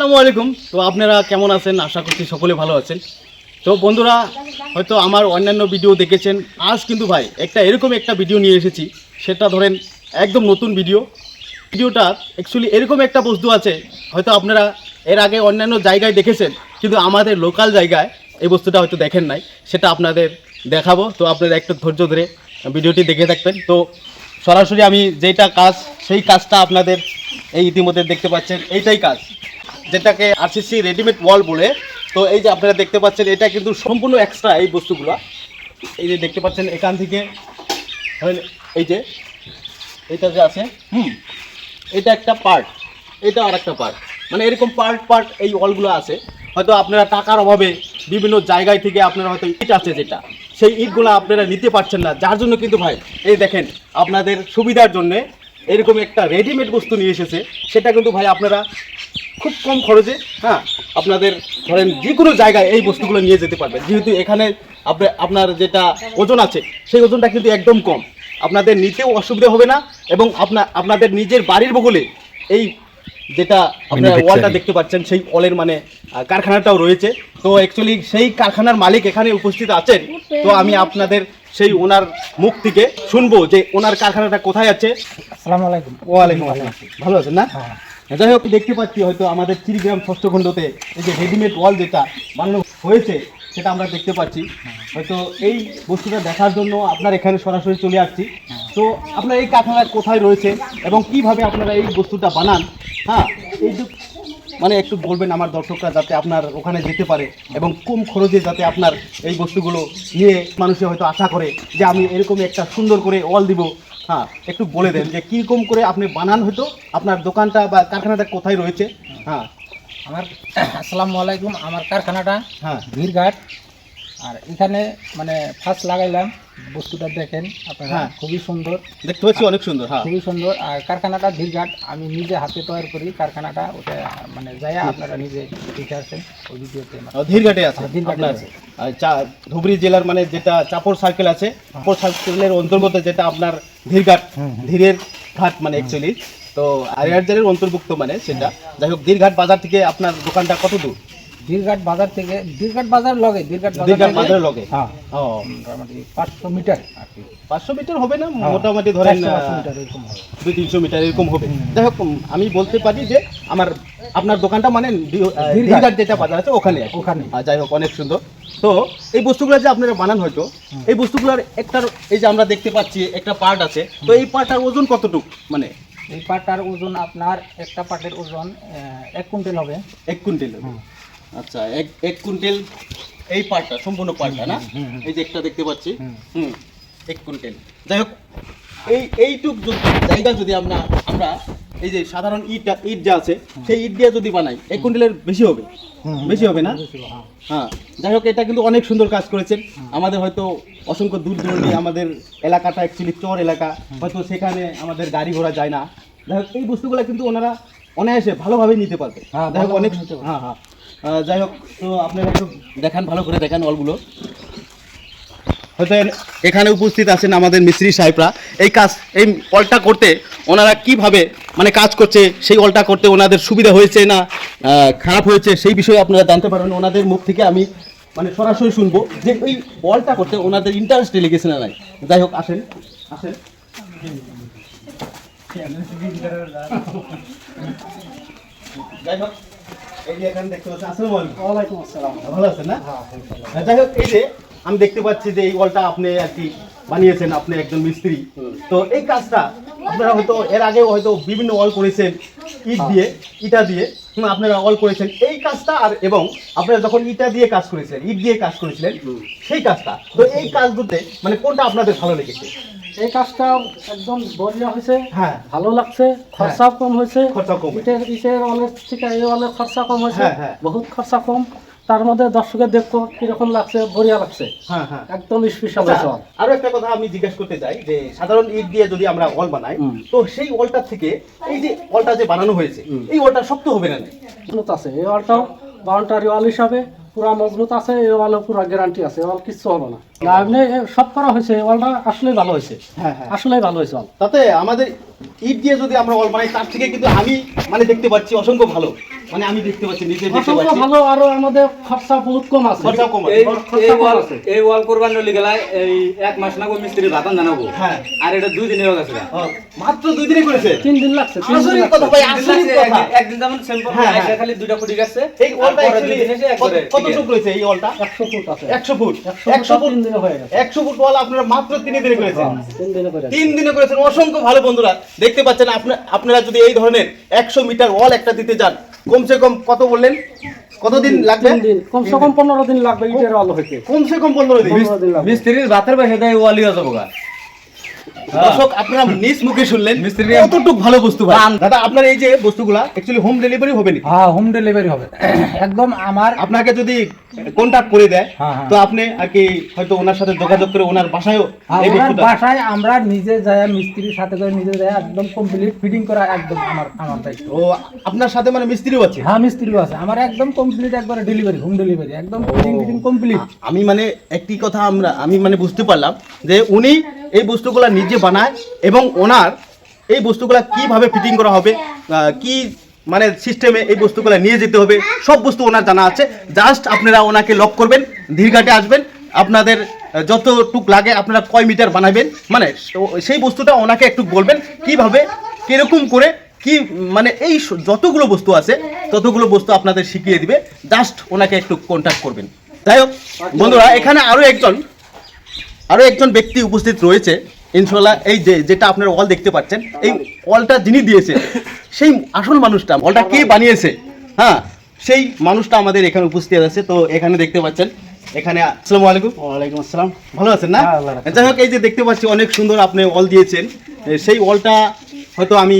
আসসালামু আলাইকুম। তো আপনারা কেমন আছেন? আশা করছি সকলে ভালো আছেন। তো বন্ধুরা, হয়তো আমার অন্যান্য ভিডিও দেখেছেন। আজ কিন্তু ভাই একটা এরকম একটা ভিডিও নিয়ে এসেছি। সেটা ধরেন একদম নতুন ভিডিও। ভিডিওটা অ্যাকচুয়ালি এরকম একটা বস্তু আছে, হয়তো আপনারা এর আগে অন্যান্য জায়গায় দেখেছেন, কিন্তু আমাদের লোকাল জায়গায় এই বস্তুটা হয়তো দেখেন নাই। সেটা আপনাদের দেখাবো। তো আপনারা একটু ধৈর্য ধরে ভিডিওটি দেখে থাকবেন। তো সরাসরি আমি যেটা কাজ, সেই কাজটা আপনাদের এই ইতিমধ্যে দেখতে পাচ্ছেন। এইটাই কাজ, যেটাকে আরসিসি রেডিমেড ওয়াল বলে। তো এই যে আপনারা দেখতে পাচ্ছেন, এটা কিন্তু সম্পূর্ণ এক্সট্রা এই বস্তুগুলো। এই যে দেখতে পাচ্ছেন, এখান থেকে এই যে, এটা যে আছে, হুম, এটা একটা পার্ট এটা আর একটা পার্ট মানে এরকম পার্ট পার্ট এই ওয়ালগুলো আছে। হয়তো আপনারা টাকার অভাবে বিভিন্ন জায়গায় থেকে আপনারা হয়তো ইট আছে যেটা। সেই ইটগুলো আপনারা নিতে পারছেন না। যার জন্য কিন্তু ভাই, এই দেখেন, আপনাদের সুবিধার জন্য এরকম একটা রেডিমেড বস্তু নিয়ে এসেছে। সেটা কিন্তু ভাই আপনারা খুব কম খরচে হ্যাঁ আপনাদের ধরেন যে কোনো জায়গায় এই বস্তুগুলো নিয়ে যেতে পারবেন। যেহেতু এখানে আপনি- আপনার যেটা ওজন আছে, সেই ওজনটা কিন্তু একদম কম। আপনাদের নিতেও অসুবিধা হবে না এবং আপনার আপনাদের নিজের বাড়ির বগলে এই যেটা আপনার ওয়ালটা দেখতে পাচ্ছেন সেই ওয়ালের মানে কারখানাটাও রয়েছে। তো অ্যাকচুয়ালি সেই কারখানার মালিক এখানে উপস্থিত আছেন। তো আমি আপনাদের সেই ওনার মুখ থেকে শুনব যে ওনার কারখানাটা কোথায় আছে। আসসালামু আলাইকুম। ওয়ালাইকুম আসসালাম। ভালো আছেন না? যাই হোক দেখতে পাচ্ছি হয়তো আমাদের চিরিগ্রাম ষষ্ঠ খণ্ডতে এই যে রেডিমেড ওয়াল যেটা বানানো হয়েছে সেটা আমরা দেখতে পাচ্ছি। হয়তো এই বস্তুটা দেখার জন্য আপনার এখানে সরাসরি চলে আসছি। তো আপনার এই কারখানা কোথায় রয়েছে এবং কীভাবে আপনারা এই বস্তুটা বানান? হ্যাঁ এই মানে একটু বলবেন আমার দর্শকরা যাতে আপনার ওখানে যেতে পারে এবং কম খরচে যাতে আপনার এই বস্তুগুলো নিয়ে মানুষে হয়তো আশা করে যে আমি এরকম একটা সুন্দর করে ওয়াল দিব। হ্যাঁ একটু বলে দেন যে কীরকম করে আপনি বানান হয়তো আপনার দোকানটা বা কারখানাটা কোথায় রয়েছে। হ্যাঁ আমার আসসালামু আলাইকুম আমার কারখানাটা হ্যাঁ। ভিড়ঘাট আর এখানে মানে ফার্স্ট লাগাইলাম বস্তুটা দেখেন আপনারা হ্যাঁ। খুবই সুন্দর। দেখতে পাচ্ছি অনেক সুন্দর হ্যাঁ। খুবই সুন্দর। আর কারখানাটা ভিড়ঘাট আমি নিজে হাতে তৈরি করি কারখানাটা ওটা মানে যাই আপনারা নিজে দেখে আসেন ওই ভিডিওতে। ধীরঘাটে আছে? হ্যাঁ, ধীরঘাটে আছে। আর চা- ধুবড়ি জেলার মানে যেটা চাপড় সার্কেল আছে চাপড় সার্কেলের অন্তর্গত যেটা আপনার ধীরঘাট হুম। ধীরের ঘাট মানে অ্যাকচুয়ালি তো আরিয়ার অন্তর্ভুক্ত মানে সেটা। যাই হোক দীরঘাট বাজার থেকে আপনার দোকানটা কত দূর? ভিড়ঘাট বাজার থেকে ভিড়ঘাট বাজার লগে বাজার দীরঘাট থেকে- বাজারের লগে? হ্যাঁ। ও। মোটামুটি পাঁচশো মিটার আর কি। পাঁচশো মিটার হবে না? হ্যাঁ, মোটামুটি ধরেন দুই তিনশো মিটার এরকম হবে। যাই হোক আমি বলতে পারি যে আমার আপনার দোকানটা মানে দীরঘাট। দীরঘাট যেটা বাজার আছে ওখানে ওখানে। যাই হোক অনেক সুন্দর। তো এই বস্তুগুলো যে আপনারা বানান হয়তো এই বস্তুগুলোর একটার এই যে আমরা দেখতে পাচ্ছি একটা পার্ট আছে। তো এই পার্টটার ওজন কতটুক মানে? এই পাটার ওজন আপনার একটা পাটের ওজন এক কুইন্টাল হবে। এক কুইন্টাল আচ্ছা এক এক কুইন্টাল এই পাটটা সম্পূর্ণ পাটটা না। এই যে একটা দেখতে পাচ্ছি। হুম। এক কুইন্টাল। যাই হোক এই এইটুক যদি- জায়গা যদি আমরা আমরা এই যে সাধারণ ইট ইট যা আছে সেই ইট দিয়ে যদি বানাই এক কুইন্টালের বেশি হবে। বেশি হবে না? হ্যাঁ। হ্যাঁ। যাই হোক এটা কিন্তু অনেক সুন্দর কাজ করেছেন। আমাদের হয়তো অসংখ্য দূর দূরান্তে আমাদের এলাকাটা অ্যাকচুয়ালি চর এলাকা। হয়তো সেখানে আমাদের গাড়ি ঘোড়া যায় না। যাই হোক এই বস্তুগুলো কিন্তু ওনারা অনায়াসে ভালোভাবে নিতে পারবে। হ্যাঁ, যাই হোক অনেক হ্যাঁ হ্যাঁ। যাই হোক তো আপনারা একটু দেখান ভালো করে দেখান অলগুলো। হয়তো এখানে উপস্থিত আছেন আমাদের মিস্ত্রি সাহেবরা। এই কাজ এই অলটা করতে ওনারা কীভাবে মানে কাজ করছে সেই অলটা করতে ওনাদের সুবিধা হয়েছে না খারাপ হয়েছে সেই বিষয়ে আপনারা জানতে পারবেন ওনাদের মুখ থেকে আমি মানে সরাসরি শুনব যে ওই অলটা করতে ওনাদের ইন্টারেস্ট লেগেছে না নাই। যাই হোক আসেন আসেন। যাই হোক এই যে এখানে দেখতে পাচ্ছেন আসসালামু আলাইকুম। ওয়ালাইকুম আসসালাম। ভালো আছেন না? হ্যাঁ, হ্যাঁ, যাই হোক এই যে আমি দেখতে পাচ্ছি যে এই ওয়ালটা আপনি আর কি বানিয়েছেন আপনি একজন মিস্ত্রি। তো এই কাজটা আপনারা হয়তো এর আগে হয়তো বিভিন্ন ওয়াল করেছেন ইট দিয়ে ইটা দিয়ে আপনারা ওয়াল করেছেন। এই কাজটা আর এবং আপনারা যখন ইটা দিয়ে কাজ করেছেন ইট দিয়ে কাজ করেছিলেন সেই কাজটা। তো এই কাজগুলোতে মানে কোনটা আপনাদের ভালো লেগেছে? এই কাজটা একদম বঢ়িয়া হয়েছে হ্যাঁ। ভালো লাগছে খরচাও কম হয়েছে। খরচা কম হয়েছে। ইটের ইটের অনেক থেকে এই অনেক খরচা কম হয়েছে হ্যাঁ, হ্যাঁ। বহুত খরচা কম। তার মধ্যে দর্শকের দেখতো কীরকম লাগছে বঢ়িয়া লাগছে? হ্যাঁ হ্যাঁ। একদম স্পেশাল আচ্ছা, আরও একটা কথা আমি জিজ্ঞেস করতে চাই যে সাধারণ ইট দিয়ে যদি আমরা ওয়াল বানাই তো সেই ওয়ালটার থেকে এই যে ওয়ালটা যে বানানো হয়েছে এই ওয়ালটা শক্ত হবে না? মজবুত আছে। এই ওয়ালটাও বাউন্ডারি ওয়াল হিসাবে পুরা মজবুত আছে এই ওয়ালে পুরা গ্যারান্টি আছে। ওয়াল কিচ্ছু হবে না। না এমনি সব করা হয়েছে ওয়ালটা আসলেই ভালো হয়েছে। হ্যাঁ হ্যাঁ। আসলেই ভালো হয়েছে ওয়াল। তাতে আমাদের ইট দিয়ে যদি আমরা ওয়াল বানাই তার থেকে কিন্তু আমি মানে দেখতে পাচ্ছি অসংখ্য ভালো। মানে আমি দেখতে পাচ্ছি নিজে দেখতে অসংখ্য পাচ্ছি। ভালো আরও আমাদের খরচা বহুত কম আছে। খরচা কম আছে। এই ওয়াল এই ওয়াল করবার নলি গেলায় এই এক মাস না মিস্ত্রির ভাতান জানাব। হ্যাঁ। আর এটা দুই ও, মাত্র দুই দিনে করেছে? তিন দিন লাগছে দিন আসলে কথা ভাই আসলে কথা। একদিন যেমন সেম্পল হ্যাঁ, হ্যাঁ। খালি দুইটা ফুটি গেছে এই ওয়ালটা দিন একবারে কত ফুট এই ওয়ালটা? একশো ফুট আছে। একশো ফুট? একশো একশো ফুট ফুট? তিন দিনে হয়ে গেছে। একশো ফুট ওয়াল আপনারা মাত্র তিন দিনে করেছেন তিন দিনে করে তিন দিনে করেছেন। অসংখ্য ভালো বন্ধুরা। দেখতে পাচ্ছেন আপনারা যদি এই ধরনের একশো মিটার ওয়াল একটা দিতে যান কমসে কম কত বললেন? কতদিন লাগবে? কমসে কম পনেরো দিন লাগবে ইটের আলো হইতে। কমসে কম পনেরো দিন। পনেরো দিন লাগবে। মিস্ত্রির ভাতের পয়সা দেয় ওয়ালি হয়ে যাব গা। দর্শক আপনারা নিজ মুখে শুনলেন মিস্ত্রি- কতটুক ভালো বস্তু ভাই। দাদা আপনার এই যে বস্তুগুলা অ্যাকচুয়ালি হোম ডেলিভারি হবে না হ্যাঁ হোম ডেলিভারি হবে। একদম আমার আপনাকে যদি কন্টাক্ট করে দেয় হ্যাঁ, হ্যাঁ। তো আপনি আর কি হয়তো ওনার সাথে যোগাযোগ করে ওনার বাসায়ও হ্যাঁ, এই বস্তুটা বাসায় আমরা নিজে যাই মিস্ত্রির সাথে করে নিজে যাই একদম কমপ্লিট ফিটিং করা একদম আমার আমার দায়িত্ব। ও আপনার সাথে মানে মিস্ত্রিও আছে? হ্যাঁ মিস্ত্রিও আছে। আমার একদম কমপ্লিট একবারে ডেলিভারি হোম ডেলিভারি একদম ফিটিং ফিটিং কমপ্লিট আমি মানে একটি কথা আমরা আমি মানে বুঝতে পারলাম যে উনি এই বস্তুগুলা নিজে বানায় এবং ওনার এই বস্তুগুলা কীভাবে ফিটিং করা হবে কি মানে সিস্টেমে এই বস্তুগুলা নিয়ে যেতে হবে, সব বস্তু ওনার জানা আছে। জাস্ট আপনারা ওনাকে লক করবেন ধীরঘাটে আসবেন, আপনাদের যতটুক লাগে আপনারা কয় মিটার বানাবেন মানে সেই বস্তুটা ওনাকে একটু বলবেন কীভাবে, কীরকম করে, কি মানে এই যতগুলো বস্তু আছে, ততগুলো বস্তু আপনাদের শিখিয়ে দিবে। জাস্ট ওনাকে একটু কন্ট্যাক্ট করবেন। যাই হোক, বন্ধুরা, এখানে আরও একজন আরও একজন ব্যক্তি উপস্থিত রয়েছে ইনশাল্লাহ এই যে যেটা আপনারা ওয়াল দেখতে পাচ্ছেন এই ওয়ালটা যিনি দিয়েছে সেই আসল মানুষটা ওয়ালটা কে বানিয়েছে? হ্যাঁ সেই মানুষটা আমাদের এখানে উপস্থিত আছে তো এখানে দেখতে পাচ্ছেন এখানে আসসালামু আলাইকুম। ওয়ালাইকুম আসসালাম। ভালো আছেন না? হ্যাঁ। যাই হোক এই যে দেখতে পাচ্ছি অনেক সুন্দর আপনি ওয়াল দিয়েছেন সেই ওয়ালটা হয়তো আমি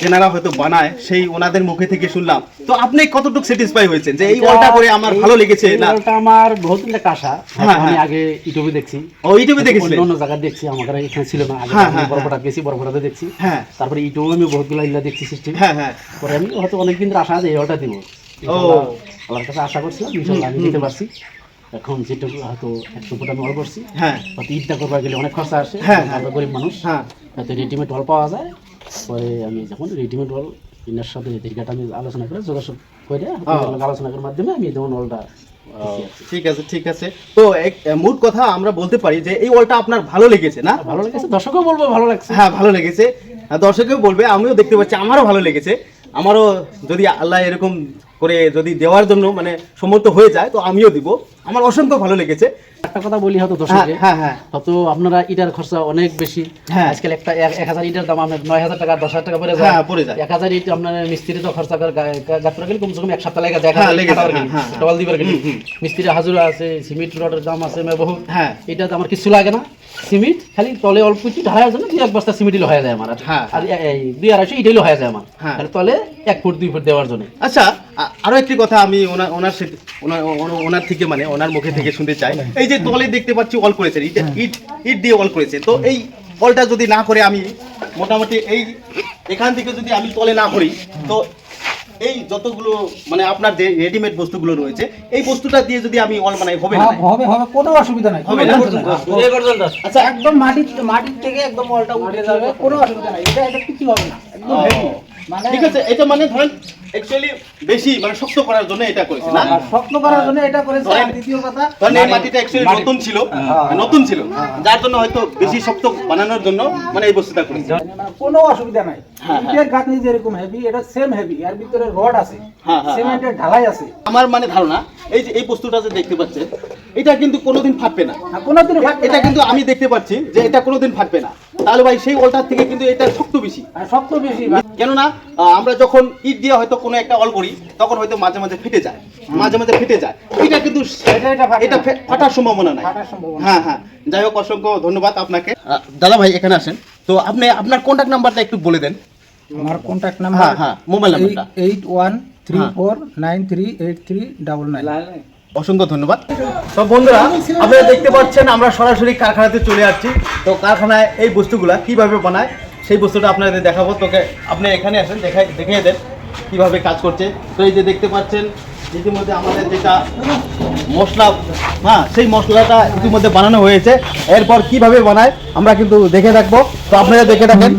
যেনারা হয়তো বানায় সেই ওনাদের মুখে থেকে শুনলাম। তো আপনি কতটুকু স্যাটিসফাই হয়েছেন যে এই ওয়ালটা করে আমার ভালো লেগেছে না? ওয়ালটা আমার বহুত আশা হ্যাঁ, আমি হ্যাঁ। আগে ইউটিউবে দেখছি। ও ইউটিউবে দেখেছিলেন? অন্য জায়গায় দেখছি আমার এখানে ছিল না। আগে হ্যাঁ, আমি হ্যাঁ, বরপটা গেছি বরপটাতে দেখছি। হ্যাঁ। তারপরে ইউটিউবে আমি বহুতগুলো ইল্লা দেখছি সিস্টেম হ্যাঁ হ্যাঁ। পরে আমি হয়তো অনেকদিন আশা আছে এই ওয়ালটা দিব। ইনশাআল্লাহ, আল্লাহর কাছে আশা করছিলাম ইনশাল্লাহ আমি দিতে পারছি। এখন যেটুকু হয়তো একশো ফুট আমি অল করছি। হ্যাঁ। ঈদটা করবার গেলে অনেক খরচা আসে। হ্যাঁ, আমরা গরিব মানুষ হ্যাঁ। রেডিমেড ওয়াল পাওয়া যায়। পরে আমি যখন রেডিমেড অল ইনার সাথে দীর্ঘাটা আমি আলোচনা করে যোগাযোগ করে আলোচনা করার মাধ্যমে আমি যেমন ওয়ালটা ঠিক আছে ঠিক আছে। তো এক মোট কথা আমরা বলতে পারি যে এই ওয়ালটা আপনার ভালো লেগেছে না? ভালো লেগেছে দর্শকও বলব ভালো লাগছে। হ্যাঁ ভালো লেগেছে। দর্শকেও বলবে আমিও দেখতে পাচ্ছি আমারও ভালো লেগেছে। আমারও যদি আল্লাহ এরকম করে যদি দেওয়ার জন্য মানে সমর্থ হয়ে যায় তো আমিও দিব। আমার অসংখ্য ভালো লেগেছে। একটা কথা বলি হয়তো হ্যাঁ দর্শককে হ্যাঁ হ্যাঁ। হয়তো আপনারা ইটার খরচা অনেক বেশি। হ্যাঁ। আজকাল একটা এক- হাজার ইটার দাম আপনার নয় হাজার টাকা দশ হাজার টাকা পড়ে হ্যাঁ, যায় পড়ে যায়। এক হাজার ইট আপনার মিস্ত্রি তো খরচা করে গেলে কমসে কম এক সপ্তাহ লাগে যায়, দিবার গেলে। মিস্ত্রি হাজুরা আছে সিমেন্ট রডের দাম আছে মে বহুত। হ্যাঁ। এটা তো আমার কিছু লাগে না। সিমেন্ট খালি তলে অল্প কিছু ঢালার জন্য দুই এক বস্তা সিমেন্ট হয়ে যায় আমার। হ্যাঁ। আর এই দুই আড়াইশো ইটাইলো হয়ে যায় আমার। হ্যাঁ। তলে এক ফুট দুই ফুট দেওয়ার জন্য। আচ্ছা আরও একটি কথা আমি ওনার ওনার ওনার ওনার- থেকে মানে ওনার মুখে থেকে শুনতে চাই। এই যে তলে দেখতে পাচ্ছি অল করেছেন ইট ইট ইট দিয়ে অল করেছে। তো এই অলটা যদি না করে আমি মোটামুটি এই এখান থেকে যদি আমি তলে না করি তো এই যতগুলো মানে আপনার যে রেডিমেড বস্তুগুলো রয়েছে এই বস্তুটা দিয়ে যদি আমি অল বানাই হবে না হ্যাঁ, হবে হবে কোনো অসুবিধা নাই হবে না? এই আচ্ছা একদম মাটির মাটির থেকে একদম অলটা উঠে যাবে কোনো অসুবিধা নাই। এটা এটা কিছু হবে না একদম মানে ঠিক আছে এটা মানে ধরেন অ্যাকচুয়ালি বেশি মানে শক্ত করার জন্য এটা করেছে না? শক্ত করার জন্য এটা করেছে আর দ্বিতীয় কথা কারণ এই মাটিটা অ্যাকচুয়ালি নতুন ছিল নতুন ছিল যার জন্য হয়তো বেশি শক্ত বানানোর জন্য মানে এই বস্তুটা করেছে। মানে কোনো অসুবিধা নাই। হ্যাঁ, হ্যাঁ। ইটের গাঁথনি যেরকম হেভি এটা সেম হেভি আর ভিতরে রড আছে হ্যাঁ, হ্যাঁ, সিমেন্টের ঢালাই আছে। আমার মানে ধারণা এই যে এই বস্তুটা যে দেখতে পাচ্ছেন এটা কিন্তু কোনোদিন ফাটবে না। এ- ফাটবে এটা কিন্তু আমি দেখতে পাচ্ছি যে এটা কোনোদিন ফাটবে না। তাহলে ভাই সেই ওলটার থেকে কিন্তু এটা শক্ত বেশি। শক্ত বেশি কেননা আমরা যখন ইট দিয়ে হয়তো কোনো একটা অল করি তখন হয়তো মাঝে মাঝে ফেটে যায়। মাঝে মাঝে ফেটে যায়। এটা কিন্তু এটা- এটা ফাটে এটা না। ফে- ফাটার সম্ভাবনা নাই। হ্যাঁ হ্যাঁ। যাই হোক অসংখ্য ধন্যবাদ আপনাকে। দাদা ভাই এখানে আসেন। তো আপনি আপনার কন্ট্যাক্ট নাম্বারটা একটু বলে দেন। আমার কন্ট্যাক্ট হ্যাঁ নাম্বার হ্যাঁ হ্যাঁ মোবাইল নাম্বারটা এইট ওয়ান থ্রি হ্যাঁ। Four nine three eight three double nine অসংখ্য ধন্যবাদ। তো বন্ধুরা, আপনারা দেখতে পাচ্ছেন, আমরা সরাসরি কারখানাতে চলে আসছি। তো কারখানায় এই বস্তুগুলা কীভাবে বানায়, সেই বস্তুটা আপনাদের দেখাবো। তোকে আপনি এখানে আসেন, দেখাই দেখিয়ে দেন কীভাবে কাজ করছে। তো এই যে দেখতে পাচ্ছেন, ইতিমধ্যে আমাদের যেটা মশলা হ্যাঁ সেই মশলাটা ইতিমধ্যে বানানো হয়েছে। এরপর কীভাবে বানায়, আমরা কিন্তু দেখে রাখব তো আপনারা দেখে রাখেন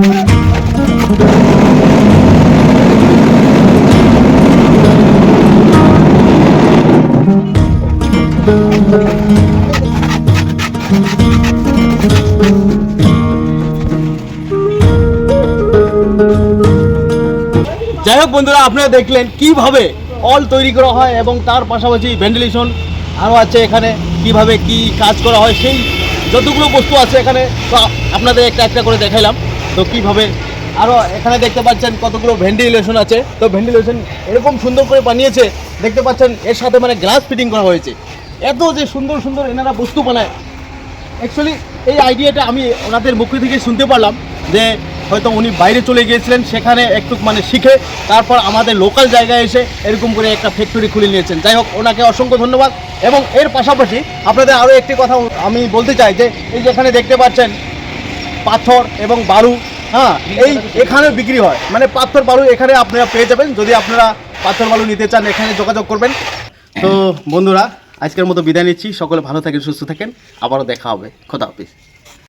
যাই হোক বন্ধুরা, আপনারা দেখলেন কীভাবে অল তৈরি করা হয় এবং তার পাশাপাশি ভেন্টিলেশন আরও আছে এখানে, কীভাবে কি কাজ করা হয়, সেই যতগুলো বস্তু আছে এখানে, তো আপনাদের একটা একটা করে দেখাইলাম। তো কীভাবে? আরও এখানে দেখতে পাচ্ছেন কতগুলো ভেন্টিলেশন আছে। তো ভেন্টিলেশন এরকম সুন্দর করে বানিয়েছে, দেখতে পাচ্ছেন, এর সাথে মানে গ্লাস ফিটিং করা হয়েছে। এত যে সুন্দর সুন্দর এনারা বস্তু বানায়। অ্যাকচুয়ালি এই আইডিয়াটা আমি ওনাদের মুখ থেকে শুনতে পারলাম যে হয়তো উনি বাইরে চলে গিয়েছিলেন, সেখানে একটু মানে শিখে, তারপর আমাদের লোকাল জায়গায় এসে এরকম করে একটা ফ্যাক্টরি খুলে নিয়েছেন। যাই হোক, ওনাকে অসংখ্য ধন্যবাদ। এবং এর পাশাপাশি আপনাদের আরও একটি কথা আমি বলতে চাই যে, এই যে এখানে দেখতে পাচ্ছেন পাথর এবং বালু হ্যাঁ এই এখানে বিক্রি হয়। মানে পাথর, বালু এখানে আপনারা পেয়ে যাবেন। যদি আপনারা পাথর, বালু নিতে চান, এখানে যোগাযোগ করবেন। তো বন্ধুরা, আজকের মতো বিদায় নিচ্ছি। সকলে ভালো থাকেন, সুস্থ থাকেন। আবারও দেখা হবে। খোদা হাফিজ।